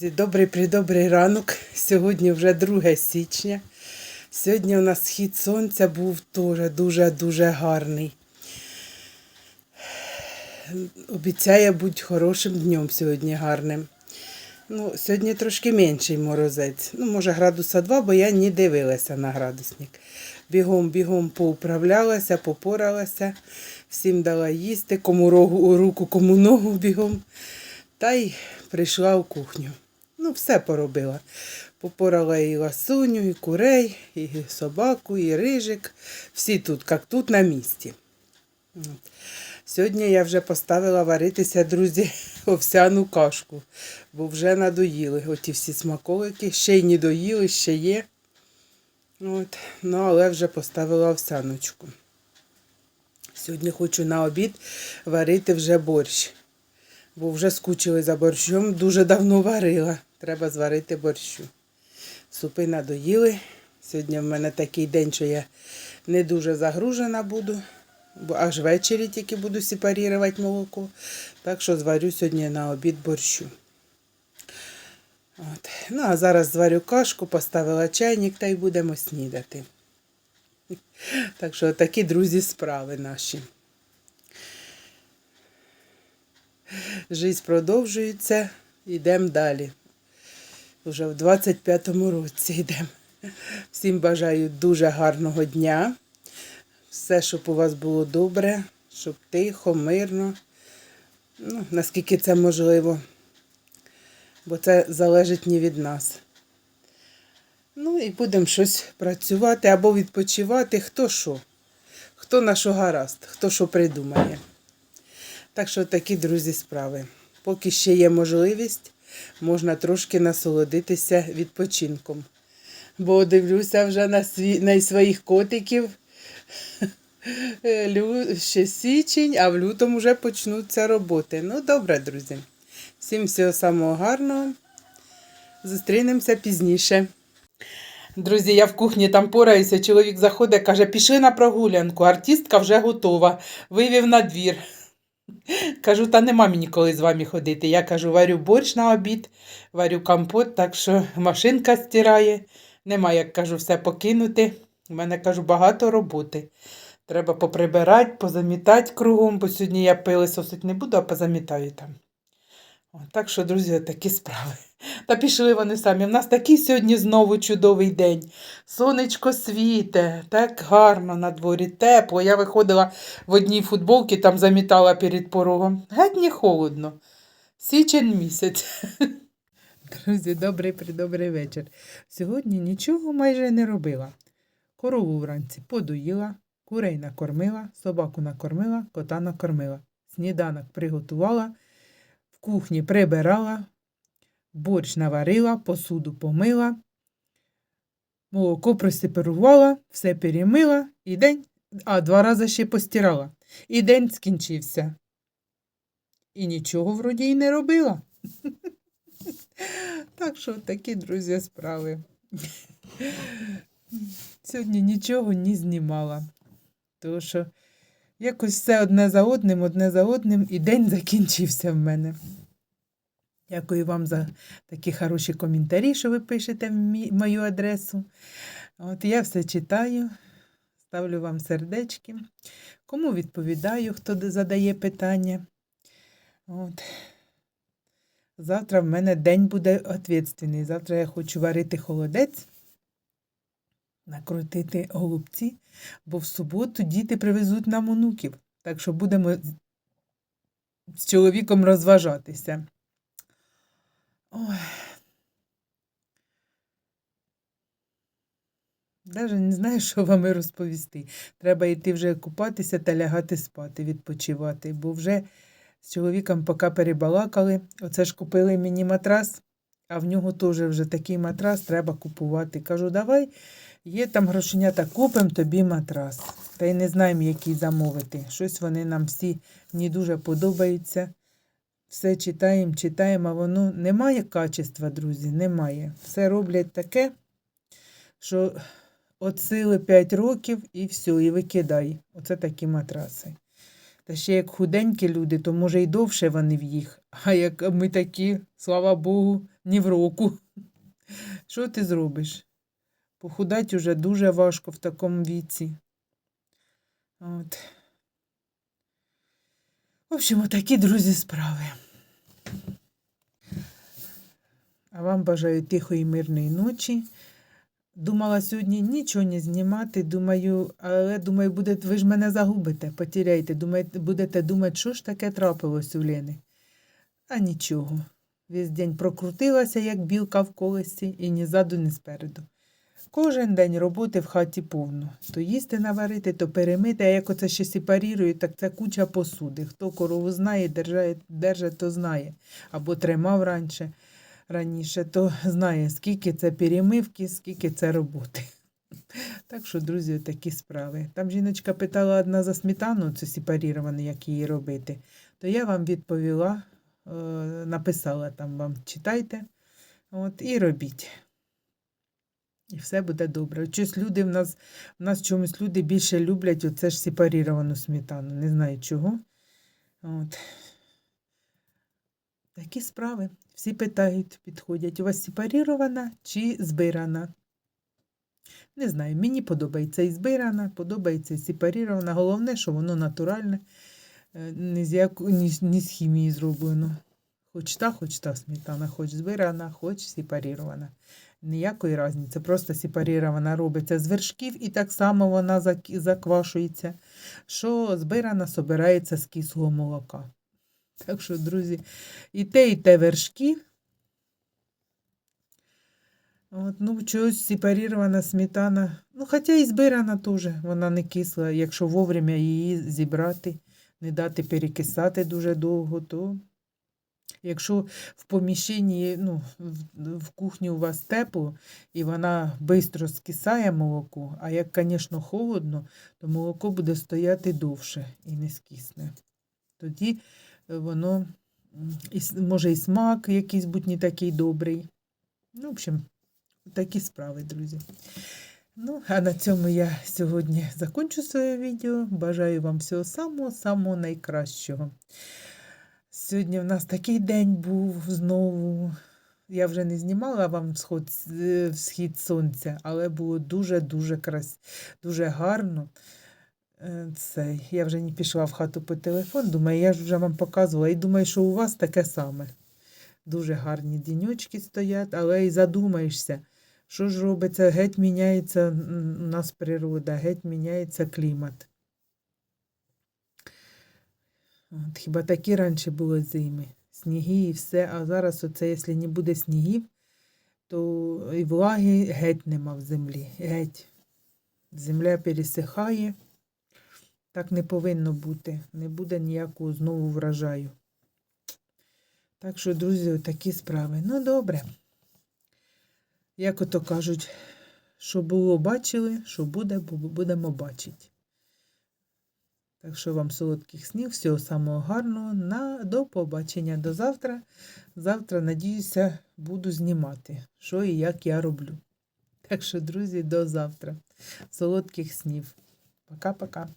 Друзі, добрий придобрий ранок. Сьогодні вже 2 січня. Сьогодні у нас схід сонця був теж дуже-дуже гарний. Обіцяє бути хорошим днем сьогодні гарним. Ну, сьогодні трошки менший морозець. Ну, може, градуса 2, бо я не дивилася на градусник. Бігом, бігом поуправлялася, попоралася, всім дала їсти, кому рогу, руку, кому ногу бігом. Та й прийшла в кухню. Ну, все поробила. Попорала і ласуню, і курей, і собаку, і рижик. Всі тут, як тут, на місці. Сьогодні я вже поставила варитися, друзі, овсяну кашку, бо вже надоїли оті всі смаколики. Ще й не доїли, ще є. От. Ну, але вже поставила овсяночку. Сьогодні хочу на обід варити вже борщ. Бо вже скучили за борщом, дуже давно варила. Треба зварити борщу. Супи надоїли. Сьогодні в мене такий день, що я не дуже загружена буду, бо аж ввечері тільки буду сепарувати молоко. Так що зварю сьогодні на обід борщу. От. Ну, а зараз зварю кашку, поставила чайник та й будемо снідати. Так що такі друзі справи наші. Жизнь продовжується, йдемо далі. Уже в 25-му році йдемо. Всім бажаю дуже гарного дня. Все, щоб у вас було добре, щоб тихо, мирно. Ну, наскільки це можливо. Бо це залежить не від нас. Ну і будемо щось працювати або відпочивати, хто що. Хто на що гаразд, хто що придумає. Так що такі, друзі, справи. Поки ще є можливість, можна трошки насолодитися відпочинком. Бо дивлюся вже на, сві... на своїх котиків. Лю... Ще січень, а в лютому вже почнуться роботи. Ну, добре, друзі. Всім всього самого гарного. Зустрінемося пізніше. Друзі, я в кухні там пораюся, чоловік заходить, каже, пішли на прогулянку, артистка вже готова, вивів на двір. Кажу, та нема мені коли з вами ходити. Я кажу, варю борщ на обід, варю компот, так що машинка стирає. Нема, як кажу, все покинути. У мене кажу, багато роботи. Треба поприбирати, позамітати кругом, бо сьогодні я пили сосить не буду, а позамітаю там. Так що, друзі, такі справи. Та пішли вони самі. У нас такий сьогодні знову чудовий день. Сонечко світе, так гарно на дворі, тепло. Я виходила в одній футболці, там замітала перед порогом. Геть не холодно. Січень місяць. Друзі, добрий придобрий вечір. Сьогодні нічого майже не робила. Корову вранці подоїла, курей накормила, собаку накормила, кота накормила. Сніданок приготувала, кухні прибирала, борщ наварила, посуду помила, молоко просеперувала, все перемила і день, а два рази ще постирала. І день скінчився. І нічого вроді й не робила. Так що такі, друзі, справи. Сьогодні нічого не знімала. Тому що якось все одне за одним, одне за одним, і день закінчився в мене. Дякую вам за такі хороші коментарі, що ви пишете в мою адресу. От я все читаю, ставлю вам сердечки. Кому відповідаю, хто задає питання. От. Завтра в мене день буде відповідальний. Завтра я хочу варити холодець, накрутити голубці, бо в суботу діти привезуть нам онуків. Так що будемо з- чоловіком розважатися. Ой. Даже не знаю, що вам і розповісти. Треба йти вже купатися та лягати спати, відпочивати, бо вже з чоловіком поки перебалакали. Оце ж купили мені матрас, а в нього теж вже такий матрас треба купувати. Кажу, давай, є там грошенята, купимо тобі матрас. Та й не знаємо, який замовити. Щось вони нам всі не дуже подобаються. Все читаємо, читаємо, а воно немає качества, друзі, немає. Все роблять таке, що от сили 5 років і все, і викидай. Оце такі матраси. Та ще як худенькі люди, то може й довше вони в їх, А як ми такі, слава Богу, ні в року. Що ти зробиш? Похудать уже дуже важко в такому віці. От. В общем, такі, друзі, справи. А вам бажаю тихої мирної ночі. Думала сьогодні нічого не знімати, думаю, але думаю, буде, ви ж мене загубите, потеряєте, думаєте, будете думати, що ж таке трапилось у Лени. А нічого. Весь день прокрутилася, як білка в колесі, і ні ззаду, ні спереду. Кожен день роботи в хаті повно. То їсти наварити, то перемити, а як оце ще сепарірую, так це куча посуди. Хто корову знає, держає, держить, то знає. Або тримав раніше, раніше, то знає, скільки це перемивки, скільки це роботи. Так що, друзі, такі справи. Там жіночка питала одна за сметану, це сепаріровану, як її робити. То я вам відповіла, е, написала там вам, читайте от, і робіть. І все буде добре. Щось люди в нас, в нас чомусь люди більше люблять оце ж сепаріровану сметану. Не знаю чого. От. Такі справи. Всі питають, підходять, у вас сепарірована чи збирана? Не знаю, мені подобається і збирана, подобається і сепарірована. Головне, що воно натуральне, е, ні з, яку, ні, ні з хімії зроблено. Хоч та, хоч та сметана, хоч збирана, хоч сепарірована. Ніякої різниці. Просто сепарірована робиться з вершків і так само вона заквашується, що збирана собирається з кислого молока. Так що, друзі, і те, і те вершки. От, ну, чогось сепарірована сметана. Ну, хоча і збирана теж, вона не кисла. Якщо вовремя її зібрати, не дати перекисати дуже довго, то якщо в поміщенні, ну, в, кухні у вас тепло, і вона швидко скисає молоко, а як, звісно, холодно, то молоко буде стояти довше і не скисне. Тоді е, воно і, може і смак якийсь бути не такий добрий. Ну, в общем, такі справи, друзі. Ну, а на цьому я сьогодні закончу своє відео. Бажаю вам всього самого-самого найкращого. Сьогодні в нас такий день був знову. Я вже не знімала вам сход, схід сонця, але було дуже-дуже крас... дуже гарно. Е, Це, я вже не пішла в хату по телефон, думаю, я ж вже вам показувала і думаю, що у вас таке саме. Дуже гарні діньочки стоять, але і задумаєшся, що ж робиться, геть міняється у нас природа, геть міняється клімат. От, хіба такі раніше були зими, сніги і все, а зараз оце, якщо не буде снігів, то і влаги геть нема в землі. Геть. Земля пересихає. Так не повинно бути. Не буде ніякого знову врожаю. Так що, друзі, такі справи. Ну, добре. Як ото кажуть, що було, бачили, що буде, бу- будемо бачити. Так що вам солодких снів, всього самого гарного. На, до побачення до завтра. Завтра, надіюся, буду знімати, що і як я роблю. Так що, друзі, до завтра. Солодких снів. Пока-пока.